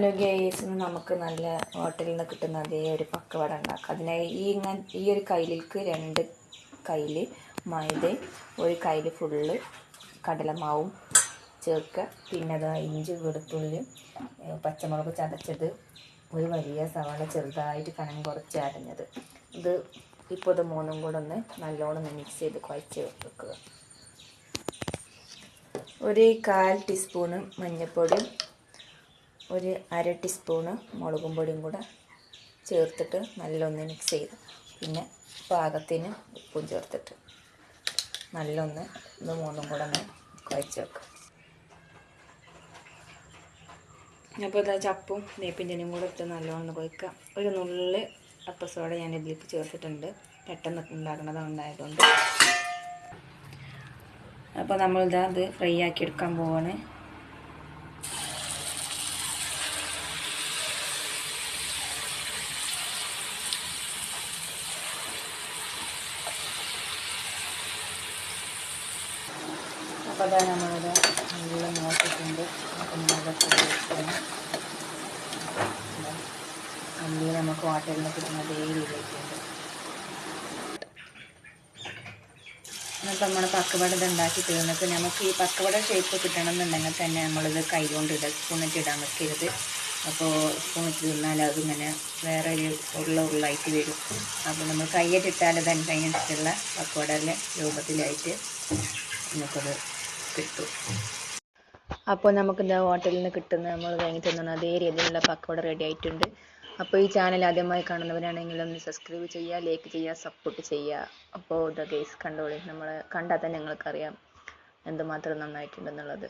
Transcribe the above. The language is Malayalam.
ഹലോ ഗേസ് നമുക്ക് നല്ല ഹോട്ടലിൽ നിന്ന് കിട്ടുന്ന അതേ ഒരു പക്കവട ഉണ്ടാക്കാം. അതിനായി ഈ ഇങ്ങനെ ഈ ഒരു കയ്യിലേക്ക് രണ്ട് കയ്യിൽ മൈദ ഒരു കയ്യിൽ ഫുള്ള് കടലമാവും ചേർക്കുക പിന്നെ അത് ഇഞ്ചി വെളുത്തുള്ളി പച്ചമുളക് ചതച്ചത് ഒരു വലിയ സവാള ചെറുതായിട്ട് കനം കുറച്ച് അരഞ്ഞത്. ഇത് ഇപ്പോൾ ഇത് മൂന്നും കൂടെ ഒന്ന് നല്ലോണം മിക്സ് ചെയ്ത് കുഴച്ച് വെക്കുക. ഒരു കാൽ ടീസ്പൂണ് മഞ്ഞൾപ്പൊടി ഒരു അര ടീസ്പൂണ് മുളകും പൊടിയും കൂടെ ചേർത്തിട്ട് നല്ലൊന്ന് മിക്സ് ചെയ്ത് പിന്നെ പാകത്തിന് ഉപ്പും ചേർത്തിട്ട് നല്ലൊന്ന് ഇത് മൂന്നും കൂടെ ഒന്ന് കുഴച്ച് വെക്കുക അപ്പോൾ ഇതാ ചപ്പും വേപ്പിന്റെനും കൂടെ ഇട്ട് നല്ലോണം കുഴക്കുക ഒരു നുള്ളി അപ്പസോടെ ഞാൻ ഇതിലേക്ക് ചേർത്തിട്ടുണ്ട്. പെട്ടെന്ന് ഉണ്ടാക്കുന്നത് ഉണ്ടായതുകൊണ്ട്. അപ്പോൾ നമ്മളിതാ അത് ഫ്രൈ ആക്കി എടുക്കാൻ പോവാണ്. അപ്പോൾ എല്ലാം നോക്കിയിട്ടുണ്ട്. അപ്പം അതൊക്കെ നമുക്ക് വാട്ടറിൽ നിന്ന് കിട്ടുന്ന അതേ രീതിയിലേക്കുണ്ട് അപ്പം നമ്മൾ പക്കവട ഇത് ഉണ്ടാക്കി തീർന്നിട്ട് നമുക്ക് ഈ പക്കവട ഷേപ്പ് കിട്ടണം എന്നുണ്ടെങ്കിൽ തന്നെ നമ്മളിത് കൈ കൊണ്ട് ഇടുക സ്പൂണിട്ട് ഇടാൻ വെക്കരുത്. അപ്പോൾ സ്പൂണിട്ട് തിന്നാൽ അതിങ്ങനെ വേറെ ഒരു ഉരുള ഉരുളായിട്ട് വരും. അപ്പോൾ നമ്മൾ കയ്യിട്ടിട്ടാൽ തന്നെ അതിനനുസരിച്ചുള്ള പക്കവടയുടെ രൂപത്തിലായിട്ട് നമുക്കത് കിട്ടും. അപ്പോൾ നമുക്കിത് ഹോട്ടലിൽ നിന്ന് കിട്ടുന്ന നമ്മൾ വാങ്ങി തന്ന അതേ രീതിയിലുള്ള പക്കവട റെഡി ആയിട്ടുണ്ട്. അപ്പോൾ ഈ ചാനൽ ആദ്യമായി കാണുന്നവരാണെങ്കിൽ ഒന്ന് സബ്സ്ക്രൈബ് ചെയ്യുക ലൈക്ക് ചെയ്യുക സപ്പോർട്ട് ചെയ്യുക. അപ്പോൾ ഇതൊക്കെ കണ്ടോളി. നമ്മൾ കണ്ടാൽ തന്നെ നിങ്ങൾക്കറിയാം എന്തുമാത്രം നന്നായിട്ടുണ്ടെന്നുള്ളത്.